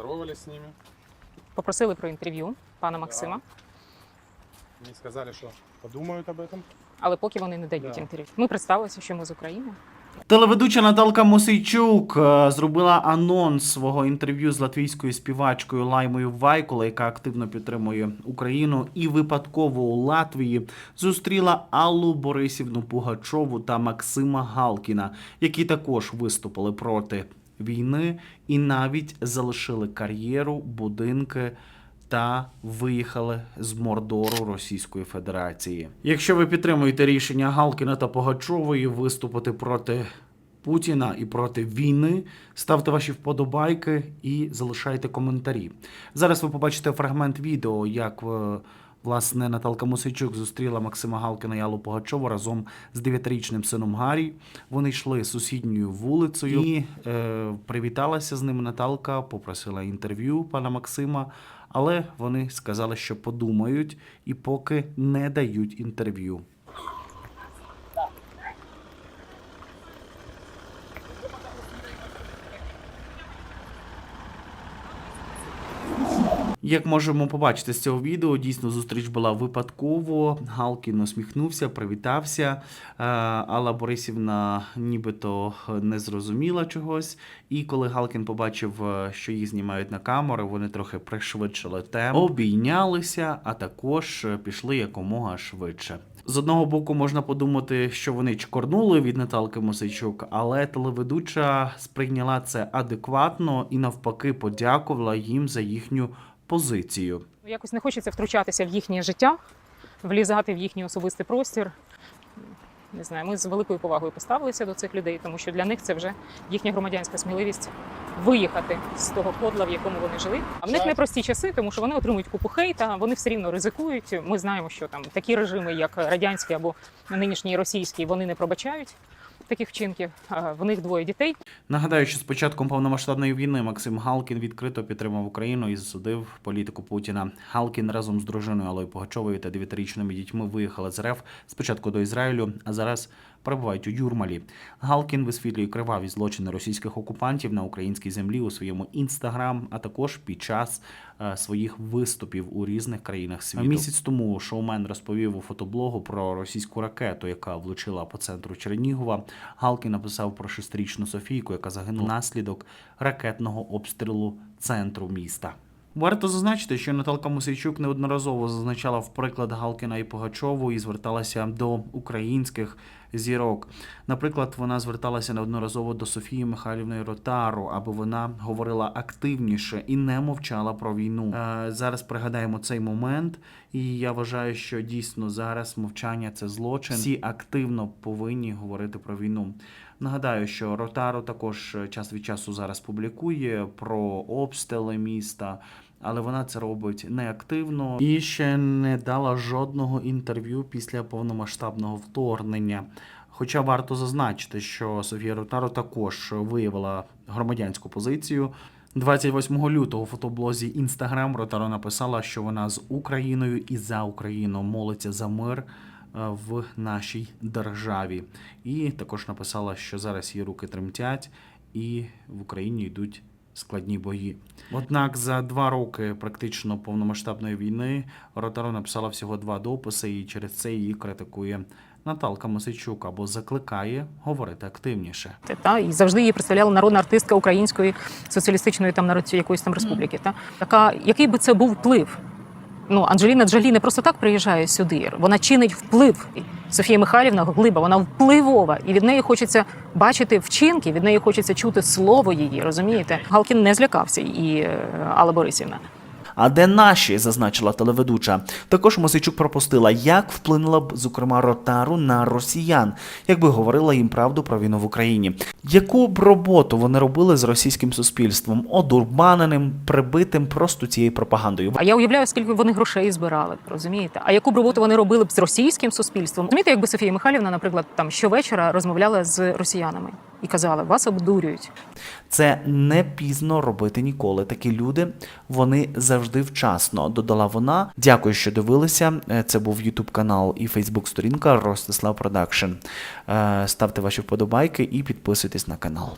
поздоровались с ними. Попросили про інтерв'ю пана Максима, Они сказали, что подумают об этом. але поки вони не дають Да. інтерв'ю. Ми представилися, що ми з України. Телеведуча Наталка Мосейчук е, зробила анонс свого інтерв'ю з латвійською співачкою Лаймою Вайкола, яка активно підтримує Україну, і випадково у Латвії зустріла Аллу Борисівну Пугачову та Максима Галкіна, які також виступили проти війни і навіть залишили кар'єру, будинки. Та виїхали з Мордору Російської Федерації. Якщо ви підтримуєте рішення Галкіна та Погачової виступити проти Путіна і проти війни, ставте ваші вподобайки і залишайте коментарі. Зараз ви побачите фрагмент відео, як е, власне Наталка Мосичук зустріла Максима Галкіна і Аллу Погачову разом з дев'ятирічним сином Гаррі. Вони йшли сусідньою вулицею і е, привіталася з ними Наталка, попросила інтерв'ю пана Максима. Але вони сказали, що подумають і поки не дають інтерв'ю. Як можемо побачити з цього відео, дійсно зустріч була випадково. Галкін усміхнувся, привітався. Е, Алла Борисівна нібито не зрозуміла чогось. І коли Галкін побачив, е, що їх знімають на камеру, вони трохи пришвидшили тему, обійнялися, а також е, пішли якомога швидше. З одного боку можна подумати, що вони чкорнули від Наталки Мосичук, але телеведуча сприйняла це адекватно і навпаки подякувала їм за їхню позицію. Якось не хочеться втручатися в їхнє життя, влізати в їхній особистий простір. Не знаю, ми з великою повагою поставилися до цих людей, тому що для них це вже їхня громадянська сміливість виїхати з того кодла, в якому вони жили. А в них непрості часи, тому що вони отримують купу хейта, вони все рівно ризикують. Ми знаємо, що там такі режими, як радянський або нинішній російський, вони не пробачають таких вчинків. В них двоє дітей. Нагадаю, що з початком повномасштабної війни Максим Галкін відкрито підтримав Україну і засудив політику Путіна. Галкін разом з дружиною Алою Пугачовою та дев'ятирічними дітьми виїхали з РФ спочатку до Ізраїлю, а зараз перебувають у Юрмалі. Галкін висвітлює криваві злочини російських окупантів на українській землі у своєму інстаграм, а також під час е, своїх виступів у різних країнах світу. Місяць тому шоумен розповів у фотоблогу про російську ракету, яка влучила по центру Чернігова. Галкін написав про шестирічну Софійку, яка загинула внаслідок ракетного обстрілу центру міста. Варто зазначити, що Наталка Мусійчук неодноразово зазначала в приклад Галкіна і Погачову і зверталася до українських зірок. Наприклад, вона зверталася неодноразово до Софії Михайлівної Ротару, аби вона говорила активніше і не мовчала про війну. Е, зараз пригадаємо цей момент, і я вважаю, що дійсно зараз мовчання це злочин. Всі активно повинні говорити про війну. Нагадаю, що Ротару також час від часу зараз публікує про обстріли міста, але вона це робить неактивно і ще не дала жодного інтерв'ю після повномасштабного вторгнення. Хоча варто зазначити, що Софія Ротару також виявила громадянську позицію. 28 лютого у фотоблозі Інстаграм Ротаро написала, що вона з Україною і за Україну молиться за мир е, в нашій державі. І також написала, що зараз її руки тремтять, і в Україні йдуть складні бої. Однак за два роки практично повномасштабної війни Ротаро написала всього два дописи, і через це її критикує Наталка Мосичук або закликає говорити активніше. Та і завжди її представляла народна артистка української соціалістичної там народ- якоїсь там республіки. Та така, який би це був вплив? Ну, Анджеліна Джолі не просто так приїжджає сюди. Вона чинить вплив. Софія Михайлівна глиба, вона впливова, і від неї хочеться бачити вчинки, від неї хочеться чути слово її. Розумієте? Галкін не злякався і е, Алла Борисівна. А де наші, зазначила телеведуча. Також Мосичук пропустила, як вплинула б, зокрема, Ротару на росіян, якби говорила їм правду про війну в Україні. Яку б роботу вони робили з російським суспільством, одурманеним, прибитим просто цією пропагандою? А я уявляю, скільки вони грошей збирали, розумієте? А яку б роботу вони робили б з російським суспільством? Розумієте, якби Софія Михайлівна, наприклад, там щовечора розмовляла з росіянами і казали, вас обдурюють. Це не пізно робити ніколи. Такі люди вони завжди вчасно. Додала вона. Дякую, що дивилися. Е, Це був Ютуб канал і Фейсбук сторінка Ростислав Продакшн. Е, Ставте ваші вподобайки і підписуйтесь на канал.